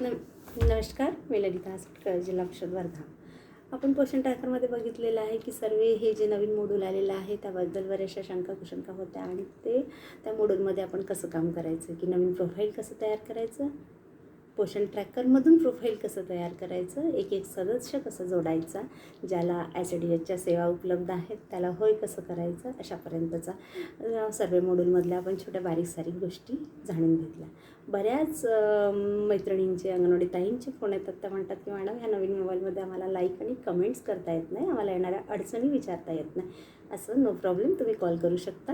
नम नमस्कार मी ललिता आसटकर जिल्हा परिषद वर्धा. आपण पोषण ट्रॅकरमध्ये बघितलेलं आहे की सर्वे हे जे नवीन मोडूल आलेलं आहे त्याबद्दल बऱ्याचशा शंका कुशंका होत्या आणि ते त्या मोडूलमध्ये आपण कसं काम करायचं की नवीन प्रोफाईल कसं तयार करायचं पोषण ट्रॅकरमधून प्रोफाईल कसं तयार करायचं? एक एक सदस्य कसं जोडायचा? ज्याला ॲसिडिएसच्या सेवा उपलब्ध आहेत त्याला होय कसं करायचं? अशापर्यंतचा सर्वे सर्व मॉड्यूलमधल्या आपण छोट्या बारीक सारीक गोष्टी जाणून घेतल्या. बऱ्याच मैत्रिणींचे अंगणवाडी ताईंचे फोन येतात. त्या म्हणतात की मॅडम ह्या नवीन मोबाईलमध्ये आम्हाला लाईक आणि कमेंट्स करता येत नाही. आम्हाला येणाऱ्या अडचणी विचारता येत नाही. असं नो प्रॉब्लेम तुम्ही कॉल करू शकता.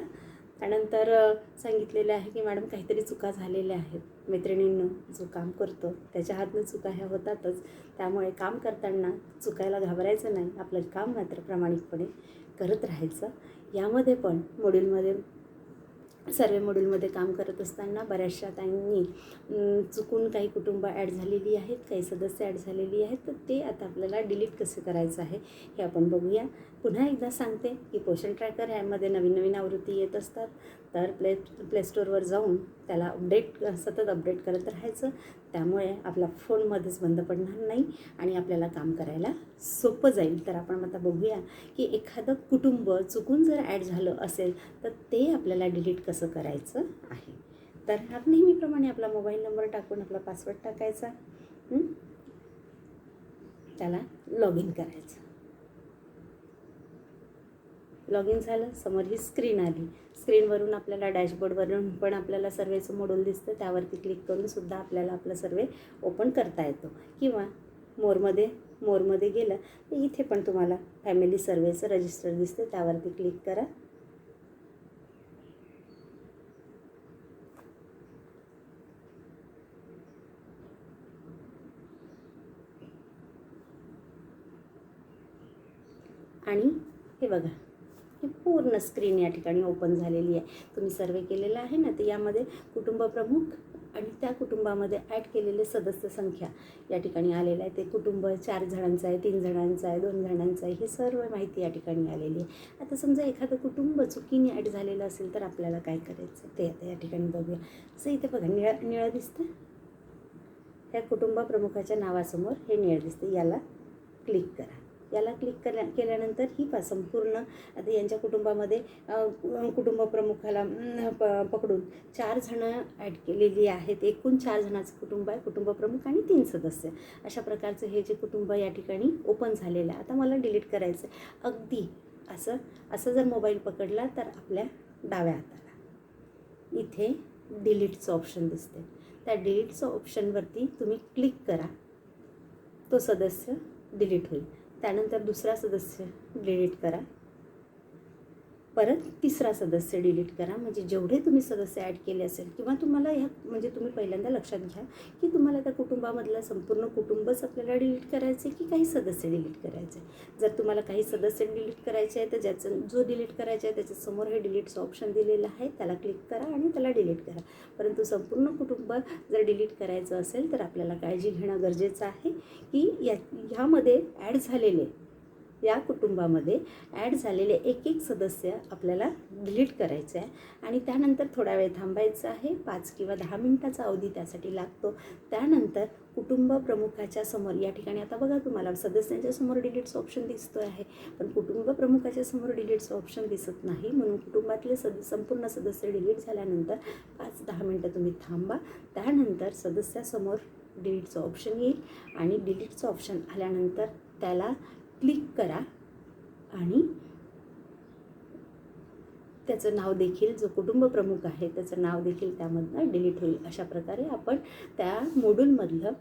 त्यानंतर सांगितलेलं आहे की मॅडम काहीतरी चुका झालेल्या आहेत. मैत्रिणींनं जो काम करतो त्याच्या हातनं चुका ह्या होतातच. त्यामुळे काम करताना चुकायला घाबरायचं नाही. आपलं काम मात्र प्रामाणिकपणे करत राहायचं. यामध्ये पण मॉड्यूलमध्ये सर्व मॉड्यूलमध्ये काम करत असताना बऱ्याचशा ताईंनी चुकून काही कुटुंब ॲड झालेली आहेत काही सदस्य ॲड झालेली आहेत. तर ते आता आपल्याला डिलीट कसं करायचं आहे हे आपण बघूया. पुन्हा एकदा सांगते की पोषण ट्रॅकर ह्यामध्ये नवीन नवीन आवृत्ती येत असतात. तर प्ले प्ले स्टोअरवर जाऊन त्याला अपडेट सतत अपडेट करत राहायचं. त्यामुळे आपला फोनमध्येच बंद पडणार नाही आणि आपल्याला काम करायला सोपं जाईल. तर आपण आता बघूया की एखादं कुटुंब चुकून जर ॲड झालं असेल तर ते आपल्याला डिलीट कसं करायचं आहे? तर हा नेहमीप्रमाणे आपला मोबाईल नंबर टाकून आपला पासवर्ड टाकायचा. त्याला लॉग इन करायचं. लॉग इन झालं समोर ही स्क्रीन आली. स्क्रीनवरून आपल्याला डॅशबोर्डवरून पण आपल्याला सर्वेचं मॉड्यूल दिसतं. त्यावरती क्लिक करूनसुद्धा आपल्याला आपलं सर्वे ओपन करता येतो. किंवा मोरमध्ये मोरमध्ये गेलं तर इथे पण तुम्हाला फॅमिली सर्वेचं रजिस्टर दिसते. त्यावरती क्लिक करा. आणि हे बघा. ही पूर्ण स्क्रीन या ठिकाणी ओपन झालेली आहे. तुम्ही सर्वे केलेला आहे ना तर यामध्ये कुटुंब प्रमुख आणि त्या कुटुंबामध्ये ॲड केलेले सदस्य संख्या या ठिकाणी आलेलं आहे ते कुटुंब चार जणांचं आहे तीन जणांचं आहे दोन जणांचं आहे ही सर्व माहिती या ठिकाणी आलेली आहे. आता समजा एखादं कुटुंब चुकीने ॲड झालेलं असेल तर आपल्याला काय करायचं? ते आता या ठिकाणी बघूया. असं इथे बघा निळ निळं दिसतं. त्या कुटुंब प्रमुखाच्या नावासमोर हे निळं दिसतं. याला क्लिक करा. याला क्लिक केल्या केल्यानंतर ही पा संपूर्ण आता यांच्या कुटुंबामध्ये कुटुंब प्रमुखाला प पकडून चार जणं ॲड केलेली आहेत. एकूण चार जणांचं कुटुंब आहे कुटुंब प्रमुख आणि तीन सदस्य. अशा प्रकारचं हे जे कुटुंब या ठिकाणी ओपन झालेलं आहे. आता मला डिलीट करायचं आहे. अगदी असं असं जर मोबाईल पकडला तर आपल्या डाव्या हाताला. इथे डिलीटचं ऑप्शन दिसते त्या डिलीटचं ऑप्शनवरती तुम्ही क्लिक करा. तो सदस्य डिलीट होईल. त्यानंतर दुसरा सदस्य डिलीट करा. परत तिसरा सदस्य डिलीट करा. म्हणजे जेवढे तुम्ही सदस्य ॲड केले असेल किंवा तुम्हाला ह्या म्हणजे तुम्ही पहिल्यांदा लक्षात घ्या की तुम्हाला त्या कुटुंबामधलं संपूर्ण कुटुंबच आपल्याला डिलीट करायचे की काही सदस्य डिलीट करायचे जर तुम्हाला काही सदस्य डिलीट करायचे आहे तर ज्याचं जो डिलीट करायचा आहे त्याच्यासमोर हे डिलीटचं ऑप्शन दिलेलं आहे. त्याला क्लिक करा आणि त्याला डिलीट करा. परंतु संपूर्ण कुटुंब जर डिलीट करायचं असेल तर आपल्याला काळजी घेणं गरजेचं आहे की या ह्यामध्ये ॲड झालेले या कुटुंबामध्ये ॲड झालेले एक एक सदस्य आपल्याला डिलीट करायचे आहे. आणि त्यानंतर थोडा वेळ थांबायचं आहे. पाच किंवा दहा मिनटाचा अवधी त्यासाठी लागतो. त्यानंतर कुटुंब प्रमुखाच्या समोर या ठिकाणी आता बघा तुम्हाला सदस्यांच्या समोर डिलीट्स ऑप्शन दिसतो आहे. पण कुटुंब प्रमुखाच्या समोर डिलीट्स ऑप्शन दिसत नाही. म्हणून कुटुंबातले सद संपूर्ण सदस्य डिलीट झाल्यानंतर पाच दहा मिनटं तुम्ही थांबा. त्यानंतर सदस्यासमोर डिलीटचं ऑप्शन येईल. आणि डिलीटचं ऑप्शन आल्यानंतर त्याला क्लिक करा आणि त्याचं नाव देखील जो कुटुंब प्रमुख आहे त्याचं नाव देखील त्यामधनं डिलीट होईल. अशा प्रकारे आपण त्या मोडूलमधलं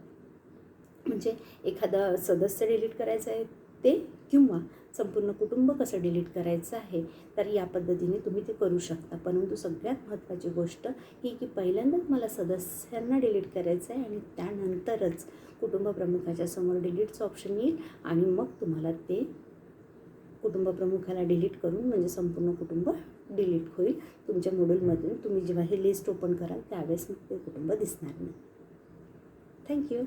म्हणजे एखादं सदस्य डिलीट करायचं आहे ते किंवा संपूर्ण कुटुंब कसं डिलीट करायचं आहे तर या पद्धतीने तुम्ही ते करू शकता. परंतु सगळ्यात महत्त्वाची गोष्ट ही की पहिल्यांदा मला सदस्यांना डिलीट करायचं आहे आणि त्यानंतरच कुटुंब प्रमुखाच्या समोर डिलीटचं ऑप्शन येईल आणि मग तुम्हाला ते कुटुंब प्रमुखाला डिलीट करून म्हणजे संपूर्ण कुटुंब डिलीट होईल. तुमच्या मोडूलमधून तुम्ही जेव्हा हे लिस्ट ओपन कराल त्यावेळेस मग ते कुटुंब दिसणार नाही. थँक्यू